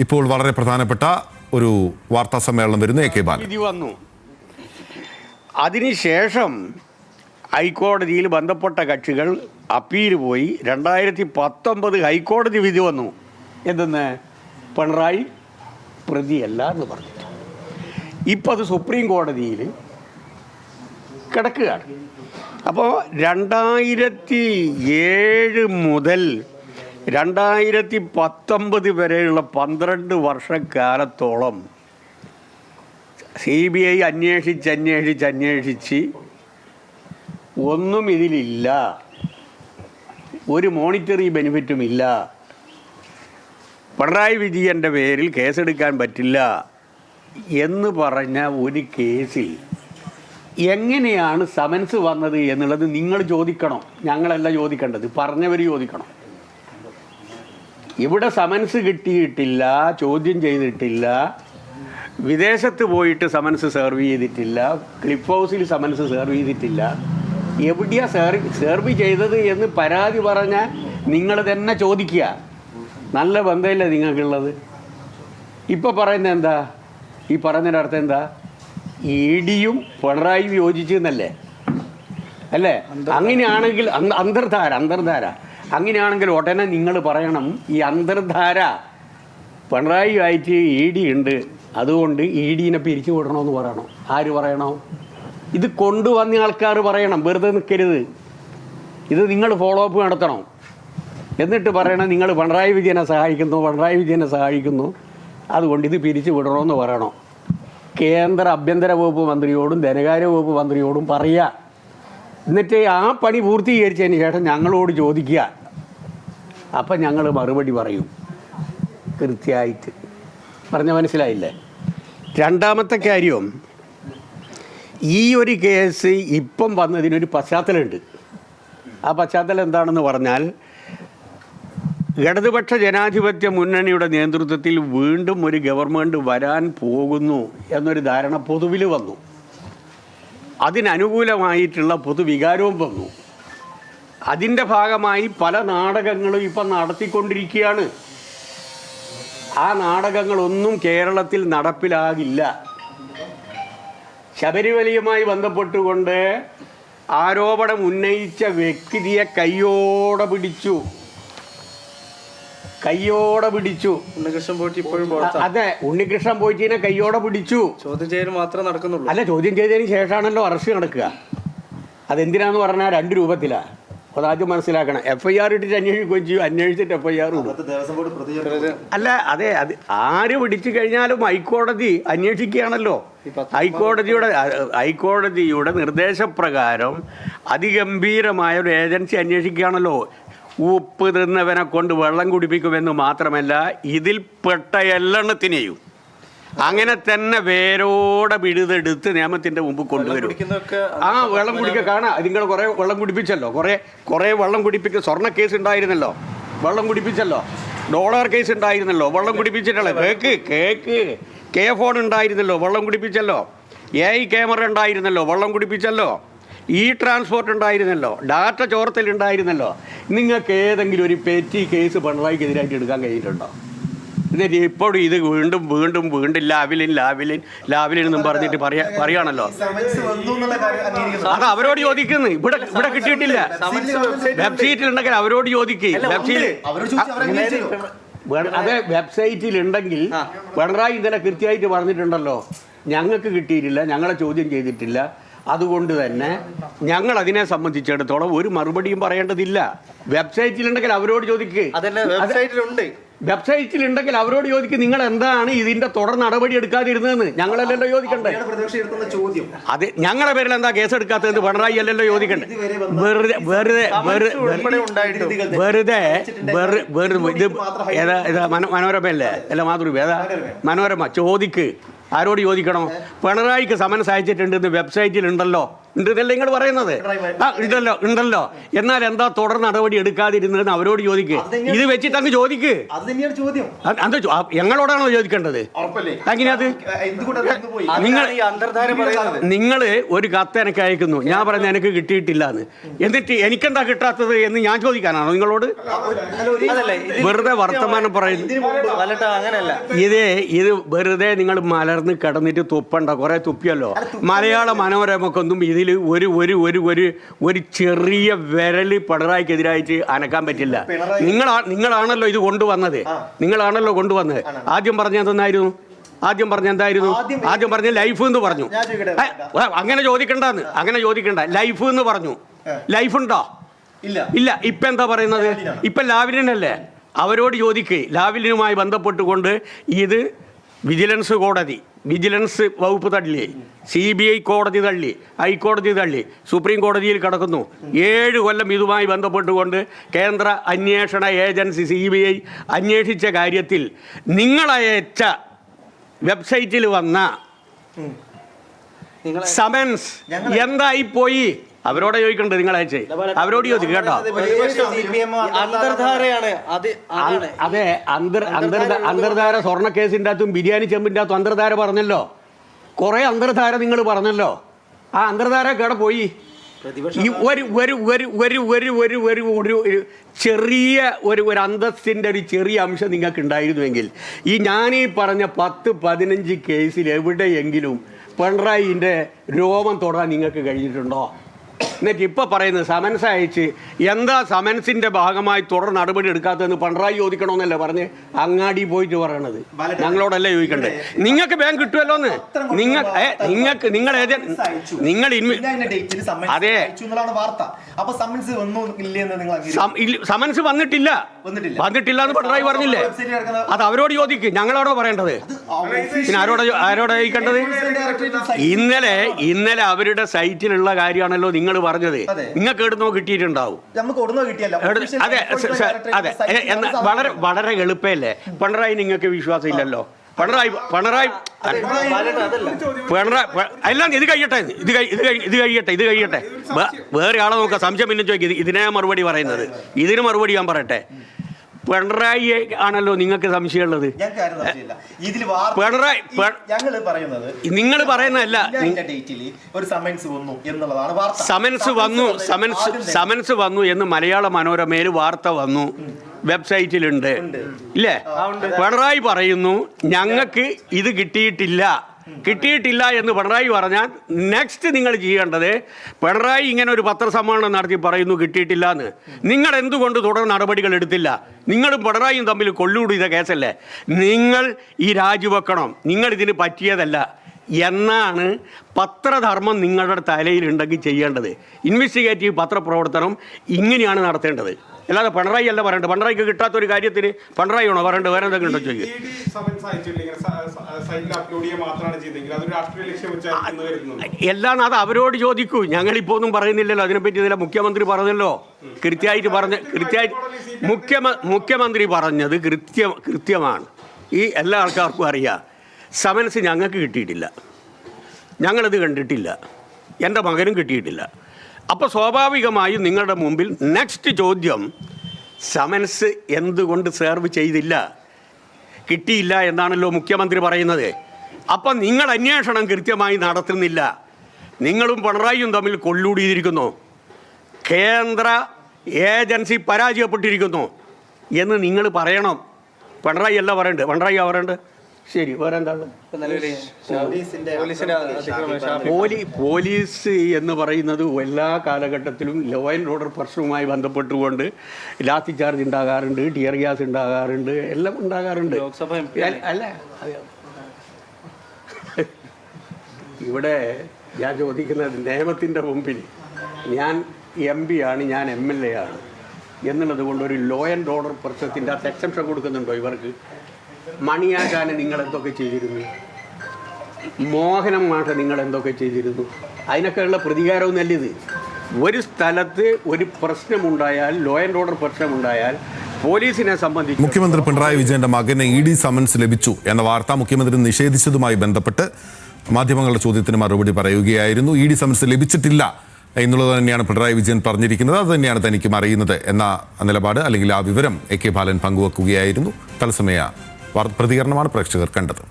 ഇപ്പോൾ വളരെ പ്രധാനപ്പെട്ട ഒരു വാർത്താ സമ്മേളനം വരുന്നു എ കെ ബാലൻ. വന്നു. അതിനുശേഷം ഹൈക്കോടതിയിൽ ബന്ധപ്പെട്ട കക്ഷികൾ അപ്പീൽ പോയി. രണ്ടായിരത്തി പത്തൊമ്പത് ഹൈക്കോടതി വിധി വന്നു. എന്തെന്ന്? പിണറായി പ്രതിയല്ല എന്ന് പറഞ്ഞു ഇപ്പം അത് സുപ്രീം കോടതിയിൽ കിടക്കുകയാണ്. അപ്പോൾ രണ്ടായിരത്തി ഏഴ് മുതൽ രണ്ടായിരത്തി പത്തൊമ്പത് വരെയുള്ള പന്ത്രണ്ട് വർഷക്കാലത്തോളം സി ബി ഐ അന്വേഷിച്ച് അന്വേഷിച്ച് അന്വേഷിച്ച് ഒന്നും ഇതിലില്ല. ഒരു മോണിറ്ററി ബെനിഫിറ്റും ഇല്ല പിണറായി വിജയന്റെ പേരിൽ കേസെടുക്കാൻ പറ്റില്ല എന്ന് പറഞ്ഞ ഒരു കേസിൽ എങ്ങനെയാണ് സമൻസ് വന്നത് എന്നുള്ളത് നിങ്ങൾ ചോദിക്കണം. ഞങ്ങളല്ല ചോദിക്കേണ്ടത്. പറഞ്ഞവർ ചോദിക്കണം. ഇവിടെ സമൻസ് കിട്ടിയിട്ടില്ല ചോദ്യം ചെയ്തിട്ടില്ല. വിദേശത്ത് പോയിട്ട് സമൻസ് സെർവ് ചെയ്തിട്ടില്ല. ക്ലിപ്പ് ഹൗസിൽ സമൻസ് സെർവ് ചെയ്തിട്ടില്ല. എവിടെയാ സെർവ് സെർവ് ചെയ്തത് എന്ന് പരാതി പറഞ്ഞാൽ നിങ്ങൾ തന്നെ ചോദിക്കുക. നല്ല ബന്ധമില്ല നിങ്ങൾക്കുള്ളത്? ഇപ്പോൾ പറയുന്നത് എന്താ? ഈ പറയുന്നതിന്റെ അർത്ഥം എന്താ? ഇ ഡിയും പിണറായി യോജിച്ചു എന്നല്ലേ അല്ലേ അങ്ങനെയാണെങ്കിൽ അന്തർധാര അന്തർധാര. അങ്ങനെയാണെങ്കിൽ ഉടനെ നിങ്ങൾ പറയണം ഈ അന്തർധാര പിണറായി ആയിട്ട് ഇ ഡി ഉണ്ട്. അതുകൊണ്ട് ഇ ഡിനെ പിരിച്ചു വിടണമെന്ന് പറയണം? ആര് പറയണോ? ഇത് കൊണ്ടുവന്ന ആൾക്കാർ പറയണം വെറുതെ നിൽക്കരുത് ഇത് നിങ്ങൾ ഫോളോ അപ്പ് നടത്തണം. എന്നിട്ട് പറയണം നിങ്ങൾ പിണറായി വിജയനെ സഹായിക്കുന്നു പിണറായി വിജയനെ സഹായിക്കുന്നു. അതുകൊണ്ട് ഇത് പിരിച്ചു വിടണമെന്ന് പറയണം? കേന്ദ്ര ആഭ്യന്തര വകുപ്പ് മന്ത്രിയോടും ധനകാര്യ വകുപ്പ് മന്ത്രിയോടും പറയുക എന്നിട്ട് ആ പണി പൂർത്തീകരിച്ചതിന് ശേഷം ഞങ്ങളോട് ചോദിക്കുക. അപ്പം ഞങ്ങൾ മറുപടി പറയും. കൃത്യമായിട്ട്. പറഞ്ഞ മനസ്സിലായില്ലേ? രണ്ടാമത്തെ കാര്യം ഈ ഒരു കേസ് ഇപ്പം വന്നതിനൊരു പശ്ചാത്തലമുണ്ട്. ആ പശ്ചാത്തലം എന്താണെന്ന് പറഞ്ഞാൽ ഇടതുപക്ഷ ജനാധിപത്യ മുന്നണിയുടെ നേതൃത്വത്തിൽ വീണ്ടും ഒരു ഗവൺമെന്റ് വരാൻ പോകുന്നു എന്നൊരു ധാരണ പൊതുവിൽ വന്നു. അതിനനുകൂലമായിട്ടുള്ള പൊതുവികാരവും വന്നു. അതിന്റെ ഭാഗമായി പല നാടകങ്ങളും ഇപ്പം നടത്തിക്കൊണ്ടിരിക്കുകയാണ്. ആ നാടകങ്ങളൊന്നും കേരളത്തിൽ നടപ്പിലാകില്ല. ശബരിമലയുമായി ബന്ധപ്പെട്ടുകൊണ്ട് ആരോപണം ഉന്നയിച്ച വ്യക്തിയെ കയ്യോടെ പിടിച്ചു. കയ്യോടെ പിടിച്ചു. ഉണ്ണികൃഷ്ണൻ പോയിട്ട് ഇപ്പോഴും അതെ ഉണ്ണികൃഷ്ണൻ പോയിട്ടിനെ കയ്യോടെ പിടിച്ചു. ചോദ്യം ചെയ്യൽ മാത്രമേ നടക്കുന്നുള്ളൂ. അല്ല ചോദ്യം ചെയ്തതിന് ശേഷമാണല്ലോ അറസ്റ്റ് നടക്കുക. അതെന്തിനാന്ന് പറഞ്ഞാൽ രണ്ട് രൂപത്തിലാണ് അതാദ്യം മനസ്സിലാക്കണം. എഫ് ഐ ആർ ഇട്ടിട്ട് അന്വേഷിക്കുകയും ചെയ്യും. അന്വേഷിച്ചിട്ട് എഫ് ഐ ആർ അല്ല അതെ അത് ആര് പിടിച്ചു കഴിഞ്ഞാലും ഹൈക്കോടതി അന്വേഷിക്കുകയാണല്ലോ. ഹൈക്കോടതിയുടെ ഹൈക്കോടതിയുടെ നിർദ്ദേശപ്രകാരം അതിഗംഭീരമായ ഒരു ഏജൻസി അന്വേഷിക്കുകയാണല്ലോ. ഉപ്പ് തിന്നവനെ കൊണ്ട് വെള്ളം കുടിപ്പിക്കുമെന്ന് മാത്രമല്ല ഇതിൽപ്പെട്ട പെട്ട എല്ലെണ്ണത്തിനെയും. അങ്ങനെ തന്നെ വേരോടെ വിഴുതെടുത്ത് നിയമത്തിന്റെ മുമ്പ് കൊണ്ടുവരും. ആ വെള്ളം കുടിക്കുക കാണാം നിങ്ങൾ കുറേ വെള്ളം കുടിപ്പിച്ചല്ലോ കുറേ കുറേ വെള്ളം കുടിപ്പിക്കുക സ്വർണ കേസ് ഉണ്ടായിരുന്നല്ലോ വെള്ളം കുടിപ്പിച്ചല്ലോ ഡോളർ കേസ് ഉണ്ടായിരുന്നല്ലോ വെള്ളം കുടിപ്പിച്ചിട്ടല്ലോ കേക്ക് കേക്ക് കെ ഫോൺ ഉണ്ടായിരുന്നല്ലോ വെള്ളം കുടിപ്പിച്ചല്ലോ എ ഐ ക്യാമറ ഉണ്ടായിരുന്നല്ലോ വെള്ളം കുടിപ്പിച്ചല്ലോ ഇ ട്രാൻസ്പോർട്ട് ഉണ്ടായിരുന്നല്ലോ ഡാറ്റ ചോർത്തലുണ്ടായിരുന്നല്ലോ നിങ്ങൾക്ക് ഏതെങ്കിലും ഒരു പെറ്റി കേസ് പിണറായിക്കെതിരായിട്ട് എടുക്കാൻ കഴിഞ്ഞിട്ടുണ്ടോ എന്നിട്ട് ഇപ്പോഴും ഇത് വീണ്ടും വീണ്ടും വീണ്ടും ലാവിലിൻ ലാവിലിൻ ലാവിലിൻ എന്നും പറഞ്ഞിട്ട് പറയാ പറയാണല്ലോ അത് അവരോട് ചോദിക്കുന്നു. ഇവിടെ ഇവിടെ കിട്ടിയിട്ടില്ല. വെബ്സൈറ്റിൽ ഉണ്ടെങ്കിൽ അവരോട് ചോദിക്കുക വെബ്സൈറ്റ് അതെ വെബ്സൈറ്റിൽ ഉണ്ടെങ്കിൽ പിണറായി ഇന്നലെ കൃത്യമായിട്ട് പറഞ്ഞിട്ടുണ്ടല്ലോ. ഞങ്ങൾക്ക് കിട്ടിയിട്ടില്ല ഞങ്ങളെ ചോദ്യം ചെയ്തിട്ടില്ല. അതുകൊണ്ട് തന്നെ ഞങ്ങൾ അതിനെ സംബന്ധിച്ചിടത്തോളം ഒരു മറുപടിയും പറയേണ്ടതില്ല. വെബ്സൈറ്റിലുണ്ടെങ്കിൽ അവരോട് ചോദിക്കുക വെബ്സൈറ്റിലുണ്ട്. വെബ്സൈറ്റിൽ ഉണ്ടെങ്കിൽ അവരോട് ചോദിക്കും നിങ്ങൾ എന്താണ് ഇതിന്റെ തുടർ നടപടി എടുക്കാതിരുന്നതെന്ന്. ഞങ്ങളല്ലല്ലോ ചോദിക്കണ്ടേ? അത് ഞങ്ങളുടെ പേരിൽ എന്താ കേസ് എടുക്കാത്തത് പിണറായി അല്ലല്ലോ ചോദിക്കണ്ടേ? വെറുതെ വെറുതെ വെറുതെ വെറുതെ വെറു വെറു ഇത് ഏതാ ഏതാ മനോ മനോരമയല്ലേ? അല്ല മാതൃഭൂമി ഏതാ? മനോരമ. ചോദിക്ക്. ആരോട് ചോദിക്കണോ? പിണറായിക്ക് സമൻസ് അയച്ചിട്ടുണ്ടെന്ന് വെബ്സൈറ്റിൽ ഉണ്ടല്ലോ ഉണ്ടെന്നല്ലേ നിങ്ങൾ പറയുന്നത്? ആ ഉണ്ടല്ലോ ഉണ്ടല്ലോ. എന്നാൽ എന്താ തുടർ നടപടി എടുക്കാതിരുന്നതെന്ന് അവരോട് ചോദിക്ക്. ഇത് വെച്ചിട്ട് അങ്ങ് ചോദിക്ക്. അത് ഞങ്ങളോടാണോ ചോദിക്കേണ്ടത്? എങ്ങനെയാ നിങ്ങൾ നിങ്ങൾ ഒരു കത്ത് എനിക്ക് അയക്കുന്നു. ഞാൻ പറയുന്നത് എനിക്ക് കിട്ടിയിട്ടില്ല എന്ന് എന്നിട്ട് എനിക്കെന്താ കിട്ടാത്തത് എന്ന് ഞാൻ ചോദിക്കാനാണോ നിങ്ങളോട്? വെറുതെ വർത്തമാനം പറയുന്നു. ഇത് ഇത് വെറുതെ നിങ്ങൾ മലർന്ന് കിടന്നിട്ട് തുപ്പണ്ട കുറെ തുപ്പിയല്ലോ. മലയാള മനോരമക്കൊന്നും ഇതിൽ ഒരു ഒരു ഒരു ഒരു ഒരു ചെറിയ വിരൽ പിണറായിക്കെതിരായിട്ട് അനക്കാൻ പറ്റില്ല. നിങ്ങൾ നിങ്ങളാണല്ലോ ഇത് കൊണ്ടുവന്നത്. നിങ്ങളാണല്ലോ കൊണ്ടുവന്നത്. ആദ്യം പറഞ്ഞ എന്തെന്നായിരുന്നു? ആദ്യം പറഞ്ഞ എന്തായിരുന്നു? ആദ്യം പറഞ്ഞ ലൈഫ് എന്ന് പറഞ്ഞു. അങ്ങനെ ചോദിക്കണ്ടെന്ന്. അങ്ങനെ ചോദിക്കണ്ട. ലൈഫ് എന്ന് പറഞ്ഞു. ലൈഫ് ഉണ്ടോ? ഇല്ല. ഇല്ല. ഇപ്പൊ എന്താ പറയുന്നത്? ഇപ്പൊ ലാവിലിനല്ലേ? അവരോട് ചോദിക്കേ. ലാവിലിനുമായി ബന്ധപ്പെട്ടുകൊണ്ട് ഇത് വിജിലൻസ് കോടതി വിജിലൻസ് വകുപ്പ് തള്ളി സി ബി ഐ കോടതി തള്ളി ഹൈക്കോടതി തള്ളി സുപ്രീം കോടതിയിൽ കിടക്കുന്നു. ഏഴ് കൊല്ലം ഇതുമായി ബന്ധപ്പെട്ടുകൊണ്ട് കേന്ദ്ര അന്വേഷണ ഏജൻസി സി ബി ഐ അന്വേഷിച്ച കാര്യത്തിൽ നിങ്ങളയച്ച വെബ്സൈറ്റിൽ വന്ന സമൻസ് എന്തായി പോയി അവരോടെ ചോദിക്കണ്ട നിങ്ങൾ അയച്ചേ. അവരോട് ചോദിക്കും കേട്ടോ. അന്തർധാരയാണ്. അത് അതെ അന്തർ അന്തർ അന്തർധാര സ്വർണ കേസിന്റെ അകത്തും ബിരിയാണി ചെമ്പിന്റെ അകത്തും അന്തർധാര പറഞ്ഞല്ലോ. കുറെ അന്തർധാര നിങ്ങൾ പറഞ്ഞല്ലോ. ആ അന്തർധാര കേടെ പോയി? ഈ ഒരു ഒരു ഒരു ഒരു ഒരു ഒരു ഒരു ഒരു ഒരു ചെറിയ ഒരു ഒരു അന്തസ്സിന്റെ ഒരു ചെറിയ അംശം നിങ്ങൾക്ക് ഉണ്ടായിരുന്നുവെങ്കിൽ ഈ ഞാനീ പറഞ്ഞ പത്ത് പതിനഞ്ച് കേസിൽ എവിടെയെങ്കിലും പിണറായിന്റെ രോമം തൊടാൻ നിങ്ങൾക്ക് കഴിഞ്ഞിട്ടുണ്ടോ? എന്നിട്ട് ഇപ്പൊ പറയുന്നത് സമൻസ് അയച്ച് എന്താ സമൻസിന്റെ ഭാഗമായി തുടർ നടപടി എടുക്കാത്തതെന്ന് പിണറായി ചോദിക്കണമെന്നല്ലേ പറഞ്ഞ്? അങ്ങാടി പോയിട്ട് പറയണത്. ഞങ്ങളോടല്ലേ ചോദിക്കണ്ടേ? നിങ്ങൾക്ക് ബാങ്ക് കിട്ടുമല്ലോ എന്ന് നിങ്ങൾ നിങ്ങൾക്ക് നിങ്ങൾ നിങ്ങൾ അതെ. സമൻസ് വന്നിട്ടില്ല. വന്നിട്ടില്ല. എന്ന് പിണറായി പറഞ്ഞില്ലേ? അത് അവരോട് ചോദിക്കും. ഞങ്ങളോടോ പറയേണ്ടത്? പിന്നെ ആരോട് ആരോടാ ചോദിക്കേണ്ടത്? ഇന്നലെ ഇന്നലെ അവരുടെ സൈറ്റിലുള്ള കാര്യമാണല്ലോ നിങ്ങൾ പറഞ്ഞത് അതെ. നിങ്ങൾക്ക് എവിടുന്നോ കിട്ടിയിട്ടുണ്ടാവും. അതെ അതെ വളരെ. വളരെ എളുപ്പമല്ലേ? പിണറായി നിങ്ങൾക്ക് വിശ്വാസം ഇല്ലല്ലോ പിണറായി പിണറായി അതല്ല. പിണറായി എല്ലാം ഇത് കഴിയട്ടെ ഇത് ഇത് കഴി- ഇത് കഴിയട്ടെ ഇത് കഴിയട്ടെ. വേറെ ആളെ നോക്കാം സംശയം പിന്നെ ചോദിക്കും. ഇത് ഇതിനെ മറുപടി പറയുന്നത്. ഇതിന് മറുപടി ഞാൻ പറയട്ടെ. പിണറായി ആണല്ലോ നിങ്ങൾക്ക് സംശയമുള്ളത്. പിണറായി നിങ്ങൾ പറയുന്നതല്ല. സമൻസ് വന്നു സമൻസ് സമൻസ് വന്നു. എന്ന് മലയാള മനോരമയിൽ വാർത്ത വന്നു. വെബ്സൈറ്റിലുണ്ട്. ഇല്ലേ? പിണറായി പറയുന്നു ഞങ്ങൾക്ക് ഇത് കിട്ടിയിട്ടില്ല. കിട്ടിയിട്ടില്ല എന്ന് പിണറായി പറഞ്ഞാൽ നെക്സ്റ്റ് നിങ്ങൾ ചെയ്യേണ്ടത് പിണറായി ഇങ്ങനെ ഒരു പത്രസമ്മേളനം നടത്തി പറയുന്നു കിട്ടിയിട്ടില്ല എന്ന്. നിങ്ങൾ എന്തുകൊണ്ട് തുടർ നടപടികൾ എടുത്തില്ല? നിങ്ങളും പിണറായിയും തമ്മിൽ കൊള്ളുകൂടിയ കേസല്ലേ? നിങ്ങൾ ഈ രാജിവെക്കണം. നിങ്ങൾ ഇതിന് പറ്റിയതല്ല. എന്നാണ് പത്രധർമ്മം നിങ്ങളുടെ തലയിലുണ്ടെങ്കിൽ ചെയ്യേണ്ടത്. ഇൻവെസ്റ്റിഗേറ്റീവ് പത്രപ്രവർത്തനം ഇങ്ങനെയാണ് നടത്തേണ്ടത്. അല്ലാതെ പിണറായി അല്ല പറയേണ്ടത്. പിണറായിക്ക് കിട്ടാത്ത ഒരു കാര്യത്തിന് പിണറായി ആണോ പറയേണ്ടത്? വേറെ എന്തെങ്കിലും ഉണ്ടോ വരുന്നത്. എല്ലാം അത് അവരോട് ചോദിക്കൂ. ഞങ്ങളിപ്പോ ഒന്നും പറയുന്നില്ലല്ലോ. അതിനെപ്പറ്റി ഇതിലെ മുഖ്യമന്ത്രി പറഞ്ഞല്ലോ. കൃത്യമായിട്ട് പറഞ്ഞ കൃത്യമായിട്ട് മുഖ്യമ മുഖ്യമന്ത്രി പറഞ്ഞത് കൃത്യം കൃത്യമാണ്. ഈ എല്ലാ ആൾക്കാർക്കും അറിയാം. സമൻസ് ഞങ്ങൾക്ക് കിട്ടിയിട്ടില്ല. ഞങ്ങളത് കണ്ടിട്ടില്ല. എന്റെ മകനും കിട്ടിയിട്ടില്ല. അപ്പോൾ സ്വാഭാവികമായും നിങ്ങളുടെ മുമ്പിൽ നെക്സ്റ്റ് ചോദ്യം സമൻസ് എന്തുകൊണ്ട് സെർവ് ചെയ്തില്ല? കിട്ടിയില്ല എന്നാണല്ലോ മുഖ്യമന്ത്രി പറയുന്നത്. അപ്പം നിങ്ങൾ അന്വേഷണം കൃത്യമായി നടത്തുന്നില്ല. നിങ്ങളും പിണറായിയും തമ്മിൽ കൊള്ളൂടിയിരിക്കുന്നു. കേന്ദ്ര ഏജൻസി പരാജയപ്പെട്ടിരിക്കുന്നു എന്ന് നിങ്ങൾ പറയണം. പിണറായി അല്ല പറയണ്ട്? പിണറായി പറയണ്ട്? ശരി വേറെ എന്താണ് പോലീസ് എന്ന് പറയുന്നത് എല്ലാ കാലഘട്ടത്തിലും ലോ ആൻഡ് ഓർഡർ പ്രശ്നവുമായി ബന്ധപ്പെട്ടുകൊണ്ട് ലാത്തി ചാർജ് ഉണ്ടാകാറുണ്ട് ടിയർ ഗ്യാസ് ഉണ്ടാകാറുണ്ട് എല്ലാം ഉണ്ടാകാറുണ്ട്. അല്ല- അല്ല. ഇവിടെ ഞാൻ ചോദിക്കുന്നത് നിയമത്തിന്റെ മുമ്പിൽ ഞാൻ എം പി ആണ് ഞാൻ എം എൽ എ ആണ്. എന്നുള്ളത് കൊണ്ട് ഒരു ലോ ആൻഡ് ഓർഡർ പ്രശ്നത്തിന്റെ അത് എക്സെപ്ഷൻ കൊടുക്കുന്നുണ്ടോ ഇവർക്ക്? മണിയാകാന് നിങ്ങൾ എന്തൊക്കെ ചെയ്തിരുന്നു? മോഹനം മാഷ നിങ്ങൾ എന്തൊക്കെ ചെയ്തിരുന്നു? അതിനൊക്കെയുള്ള പ്രതികാരവും നല്ലത് ഒരു സ്ഥലത്ത് ഒരു പ്രശ്നമുണ്ടായാൽ ലോ ആൻഡ് ഓർഡർ പ്രശ്നമുണ്ടായാൽ പോലീസിനെ സംബന്ധിച്ച് മുഖ്യമന്ത്രി പിണറായി വിജയന്റെ മകന് ഇ ഡി സമൻസ് ലഭിച്ചു എന്ന വാർത്ത മുഖ്യമന്ത്രി നിഷേധിച്ചതുമായി ബന്ധപ്പെട്ട് മാധ്യമങ്ങളുടെ ചോദ്യത്തിന് മറുപടി പറയുകയായിരുന്നു. ഇ ഡി സമൻസ് ലഭിച്ചിട്ടില്ല എന്നുള്ളത് തന്നെയാണ് പിണറായി വിജയൻ പറഞ്ഞിരിക്കുന്നത്. അത് തന്നെയാണ് തനിക്കും അറിയുന്നത് എന്ന നിലപാട് അല്ലെങ്കിൽ ആ വിവരം എ കെ ബാലൻ പങ്കുവെക്കുകയായിരുന്നു. തത്സമയ പ്രതികരണമാണ് പ്രേക്ഷകർ കണ്ടത്.